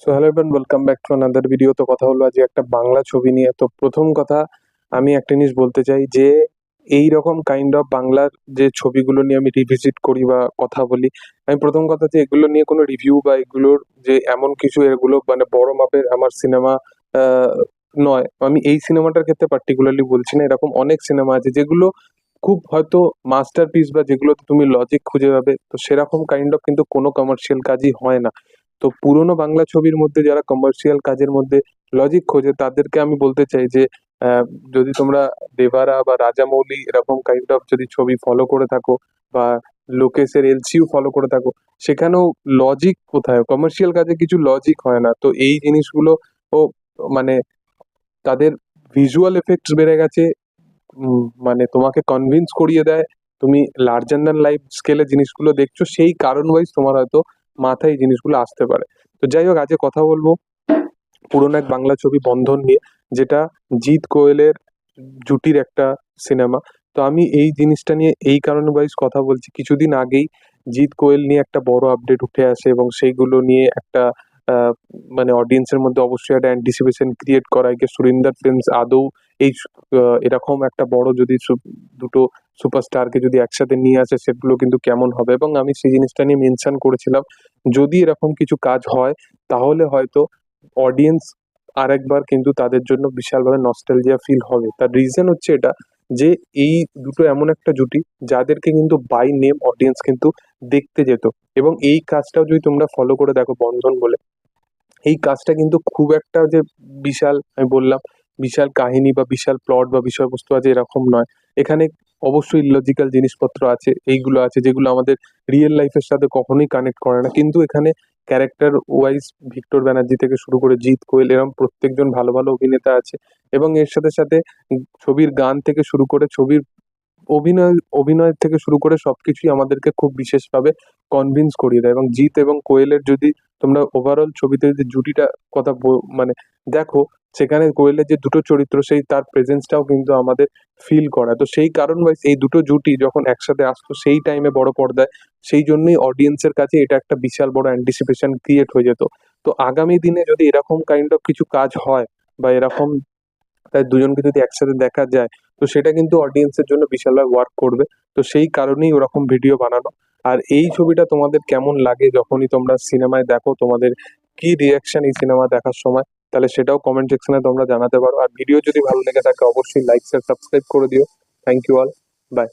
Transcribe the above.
So hello everyone welcome back to another video তো কথা হলো আজকে একটা বাংলা ছবি নিয়ে। তো প্রথম কথা, আমি একটা জিনিস বলতে চাই যে, এই রকম কাইন্ড অফ বাংলার যে ছবিগুলো নিয়ে আমি রিভিজিট করি বা কথা বলি, আমি প্রথম কথা যে এগুলো নিয়ে কোনো রিভিউ বা এগুলোর যে এমন কিছু, এগুলো মানে বড় মাপের আমার সিনেমা নয়। আমি এই সিনেমাটার ক্ষেত্রে পার্টিকুলারলি বলছি না, এরকম অনেক সিনেমা আছে যেগুলো খুব হয়তো মাস্টারপিস বা যেগুলোতে তুমি লজিক খুঁজে পাবে। তো সেরকম কাইন্ড অফ কিন্তু কোনো কমার্শিয়াল কাজই হয় না। তো পুরোনো বাংলা ছবির মধ্যে যারা কমার্শিয়াল কাজের মধ্যে লজিক খোঁজে, তাদেরকে আমি বলতে চাই যে যদি তোমরা দেবারা বা রাজামৌলি এরকম কাইন্ড অফ যদি ছবি ফলো করে থাকো বা লোকেশের এলসিউ ফলো করে থাকো, সেখানেও লজিক কোথায়? কমার্শিয়াল কাজে কিছু লজিক হয় না। তো এই জিনিসগুলো ও মানে তাদের ভিজুয়াল এফেক্টস বেড়ে গেছে মানে তোমাকে কনভিন্স করিয়ে দেয়। তুমি লার্জার দ্যান লাইফ স্কেলে জিনিসগুলো দেখছ, সেই কারণ ওয়াইজ তোমার হয়তো মাথায় জিনিসগুলো আসতে পারে। তো যাই হোক, আজকে কথা বলব পুরোনো এক বাংলা ছবি বন্ধন নিয়ে, যেটা জিৎ কোয়েলের জুটির একটা সিনেমা। তো আমি এই জিনিসটা নিয়ে এই কারণে ওয়াইজ কথা বলছি, কিছুদিন আগেই জিৎ কোয়েল নিয়ে একটা বড় আপডেট উঠে আসে এবং সেইগুলো নিয়ে একটা মানে অডিয়েন্সের মধ্যে অবশ্যই একটা অ্যান্টিসিপেশন ক্রিয়েট করায় যে সুরিন্দর ফিল্মস আদৌ এই এরকম একটা বড় যদি দুটো সুপারস্টারকে যদি একসাথে নিয়ে আসে, সেগুলো কিন্তু কেমন হবে? এবং আমি সেই জিনিসটা নিয়ে মেনশন করেছিলাম, যদি এরকম কিছু কাজ হয়, তাহলে হয়তো অডিয়েন্স আরেকবার কিন্তু তাদের জন্য বিশালভাবে নস্টালজিয়া ফিল হবে। তার রিজন হচ্ছে এটা যে, এই দুটো এমন একটা জুটি, যাদেরকে কিন্তু বাই নেম অডিয়েন্স কিন্তু দেখতে যেত। এবং এই কাজটাও যদি তোমরা ফলো করে দেখো, বন্ধন বলে, এই কাজটা কিন্তু খুব একটা যে বিশাল, আমি বললাম বিশাল কাহিনী বা বিশাল প্লট বা বিষয়বস্তু আছে এরকম নয়। এখানে অবশ্যই ইলজিক্যাল জিনিসপত্র আছে, এইগুলো আছে যেগুলো আমাদের রিয়েল লাইফের সাথে কখনোই কানেক্ট করে না। কিন্তু এখানে ক্যারেক্টার ওয়াইজ ভিক্টর ব্যানার্জি থেকে শুরু করে জিৎ কোয়েল এরকম প্রত্যেকজন ভালো ভালো অভিনেতা আছে। এবং এর সাথে সাথে ছবির গান থেকে শুরু করে ছবির অভিনয় অভিনয় থেকে শুরু করে সবকিছুই আমাদেরকে খুব বিশেষভাবে কনভিন্স করিয়ে দেয়। এবং জিৎ এবং কোয়েলের যদি তোমরা ওভারঅল ছবিতে যদি জুটিটা কথা মানে দেখো সেখানে কোয়েলের যে দুটো চরিত্র, সেই তার প্রেজেন্সটাও কিন্তু আমাদের ফিল করা তো সেই কারণ ওয়াইজ এই দুটো জুটি যখন একসাথে আসতো, সেই টাইমে বড় পর্দায়, সেই জন্যই অডিয়েন্সের কাছে এটা একটা বিশাল বড় অ্যান্টিসিপেশন ক্রিয়েট হয়ে যেত। তো আগামী দিনে যদি এরকম কাইন্ড অফ কিছু কাজ হয়, বা এরকম তাই দুজনকে যদি একসাথে দেখা যায়, তো সেটা কিন্তু অডিয়েন্সের জন্য বিশালভাবে ওয়ার্ক করবে। তো সেই কারণেই ওরকম ভিডিও বানানো। আর এই ছবিটা তোমাদের কেমন লাগে যখনই তোমরা সিনেমায় দেখো, তোমাদের কি রিয়াকশন এই সিনেমা দেখার সময়? তাহলে সেটাও কমেন্ট সেকশনে তোমরা জানাতে পারো। আর ভিডিও যদি ভালো লেগে থাকে, অবশ্যই লাইক শেয়ার সাবস্ক্রাইব করে দিও। Thank you all by